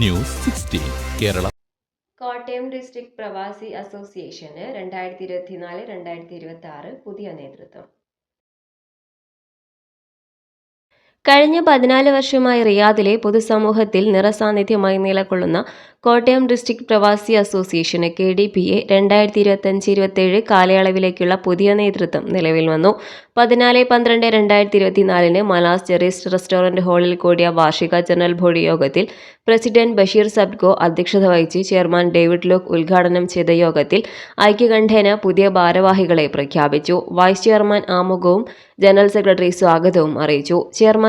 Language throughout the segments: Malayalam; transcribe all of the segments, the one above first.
ന്യൂസ് കേരള. കോട്ടയം ഡിസ്ട്രിക്ട് പ്രവാസി അസോസിയേഷന് രണ്ടായിരത്തി ഇരുപത്തിനാല് രണ്ടായിരത്തി ഇരുപത്തി ആറ് പുതിയ നേതൃത്വം. കഴിഞ്ഞ പതിനാല് വർഷമായി റിയാദിലെ പൊതുസമൂഹത്തിൽ നിറസാന്നിധ്യമായി നിലകൊള്ളുന്ന കോട്ടയം ഡിസ്ട്രിക്ട് പ്രവാസി അസോസിയേഷന് കെ ഡി പി എ രണ്ടായിരത്തി ഇരുപത്തഞ്ച് ഇരുപത്തേഴ് കാലയളവിലേക്കുള്ള പുതിയ നേതൃത്വം നിലവിൽ വന്നു. പതിനാല് പന്ത്രണ്ട് രണ്ടായിരത്തി ഇരുപത്തിനാലിന് മലാസ് ജെറീസ് റെസ്റ്റോറന്റ് ഹാളിൽ കൂടിയ വാർഷിക ജനറൽ ബോഡി യോഗത്തിൽ പ്രസിഡന്റ് ബഷീർ സബ്ഗോ അധ്യക്ഷത വഹിച്ച് ചെയർമാൻ ഡേവിഡ് ലോക്ക് ഉദ്ഘാടനം ചെയ്ത യോഗത്തിൽ ഐക്യകണ്ഠേന പുതിയ ഭാരവാഹികളെ പ്രഖ്യാപിച്ചു. വൈസ് ചെയർമാൻ ആമുഖവും ജനറൽ സെക്രട്ടറി സ്വാഗതവും അറിയിച്ചു.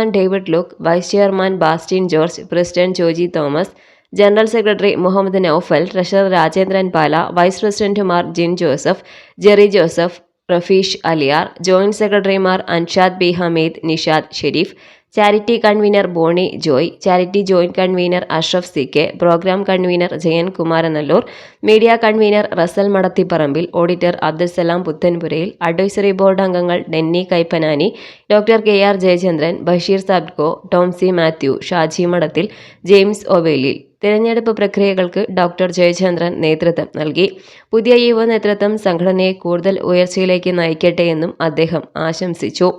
Chairman David Luke vice chairman Bastin George president Joji Thomas general secretary Muhammad Noufal treasurer Rajendran Pala vice പ്രസിഡന്റുമാർ Jin Joseph Jerry Joseph Rafeesh Aliyar joint സെക്രട്ടറിമാർ Anshad B Hameed Nishad Sherif charity convener Bonnie Joy charity joint convener Ashraf C K program convener Jayan Kumaranallur media convener Russell Madathipparambil auditor Abdulsalam Puthanpurayil advisory board അംഗങ്ങൾ Denny Kaippanani doctor K R Jayachandran Basheer സബ്കോ Tomsy Mathew Shaji Madathil James ഒവേലിൽ തിരഞ്ഞെടുപ്പ് പ്രക്രിയകൾക്ക് ഡോക്ടർ ജയചന്ദ്രൻ നേതൃത്വം നൽകി. പുതിയ യുവ നേതൃത്വം സംഘടനയെ കൂടുതൽ ഉയർച്ചയിലേക്ക് നയിക്കട്ടെ എന്നും അദ്ദേഹം ആശംസിച്ചു.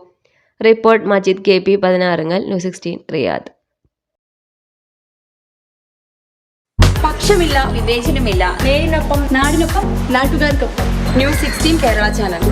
Report Majid K P Pathinarungal news sixteen Riyadh പക്ഷമില്ല വിവേചനമില്ല. നേരിനൊപ്പം നാടിനൊപ്പം നാട്ടുകാർക്കൊപ്പം. News sixteen Kerala channel